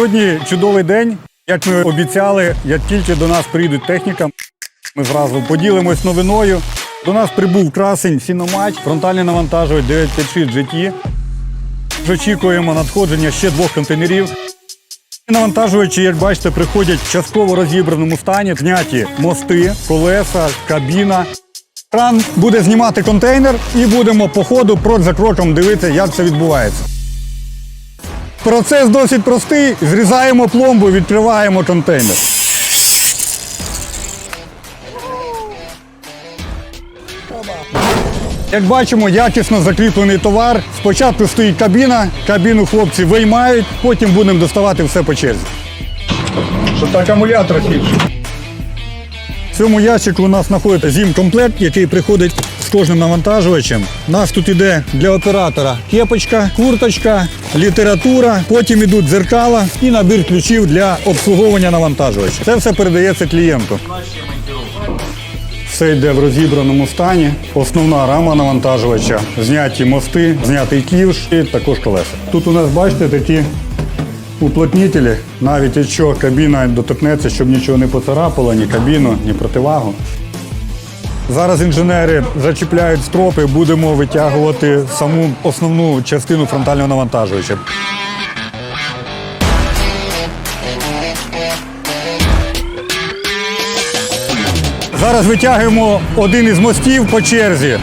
сьогодні чудовий день. Як ми обіцяли, як тільки до нас приїдуть техніка, ми зразу поділимось новиною. До нас прибув красень Сіномач, фронтальний навантажувач 956 GT. Очікуємо надходження ще двох контейнерів. Навантажувачі, як бачите, приходять в частково розібраному стані, зняті мости, колеса, кабіна. Кран буде знімати контейнер і будемо по ходу крок за кроком дивитися, як це відбувається. Процес досить простий. Зрізаємо пломбу, відкриваємо контейнер. Як бачимо, якісно закріплений товар. Спочатку стоїть кабіна, кабіну хлопці виймають, потім будемо доставати все по черзі. Щоб акумулятор більше. В цьому ящику у нас знаходиться зім-комплект, який приходить кожним навантажувачем. У нас тут іде для оператора кепочка, курточка, література, потім ідуть дзеркала і набір ключів для обслуговування навантажувача. Це все передається клієнту. Все йде в розібраному стані. Основна рама навантажувача, зняті мости, знятий ківш і також колеса. Тут у нас, бачите, такі уплотнітелі, навіть якщо кабіна доторкнеться, щоб нічого не поцарапало, ні кабіну, ні противагу. Зараз інженери зачіпляють стропи, будемо витягувати саму основну частину фронтального навантажувача. Зараз витягуємо один із мостів по черзі.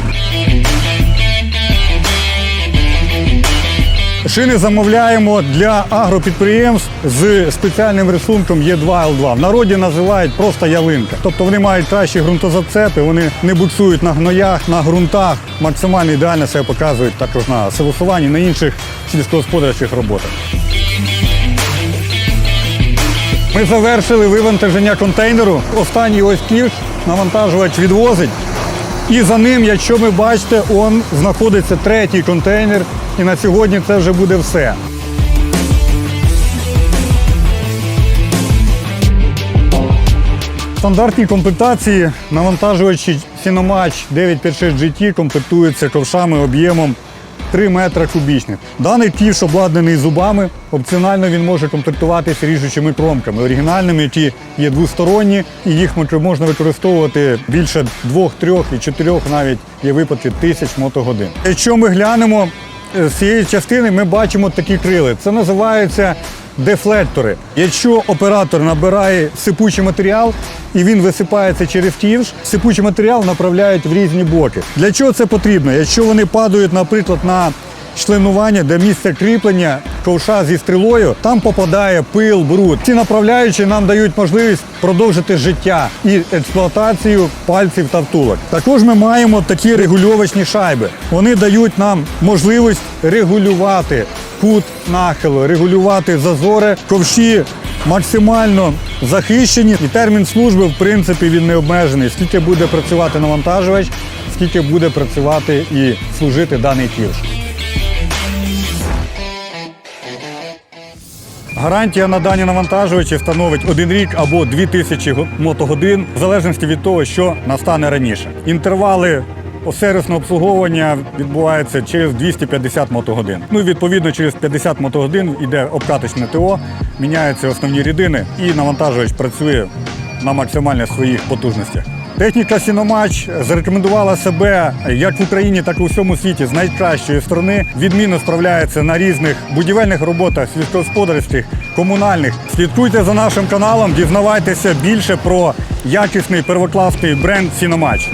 Шини замовляємо для агропідприємств з спеціальним рисунком Є2Л2. В народі називають просто ялинка. Тобто вони мають кращі ґрунтозацепи, вони не буксують на гноях, на ґрунтах, максимально ідеально себе показують також на силосуванні, на інших сільськогосподарських роботах. Ми завершили вивантаження контейнеру. Останній ось ківш навантажувач відвозить. І за ним, якщо ви бачите, он знаходиться третій контейнер. І на сьогодні це вже буде все. Стандартні комплектації навантажувачі Сіномач 956 GT комплектуються ковшами об'ємом 3 метра кубічних. Даний ківш обладнаний зубами. Опціонально він може комплектуватися ріжучими кромками, оригінальними, які є двосторонні, і їх можна використовувати більше двох, трьох і чотирьох навіть є випадки тисяч мотогодин. Якщо ми глянемо е, з цієї частини, ми бачимо такі крили. Це називаються дефлектори. Якщо оператор набирає сипучий матеріал і він висипається через ківш, сипучий матеріал направляють в різні боки. Для чого це потрібно? Якщо вони падають, наприклад, на членування, де місце кріплення ковша зі стрілою, там попадає пил, бруд. Ці направляючі нам дають можливість продовжити життя і експлуатацію пальців та втулок. Також ми маємо такі регульовочні шайби. Вони дають нам можливість регулювати кут нахилу, регулювати зазори. Ковші максимально захищені, і термін служби, в принципі, він не обмежений. Скільки буде працювати навантажувач, скільки буде працювати і служити даний кірш. Гарантія на дані навантажувачі становить один рік або 2000 го- мотогодин, в залежності від того, що настане раніше. Інтервали сервісного обслуговування відбуваються через 250 мотогодин. Ну і відповідно через 50 мотогодин йде обкаточне ТО, міняються основні рідини і навантажувач працює на максимальних своїх потужностях. Техніка Сіномач зарекомендувала себе як в Україні, так і у всьому світі з найкращої сторони. Відмінно справляється на різних будівельних роботах, сільськогосподарських, комунальних. Слідкуйте за нашим каналом, дізнавайтеся більше про якісний первокласний бренд Сіномач.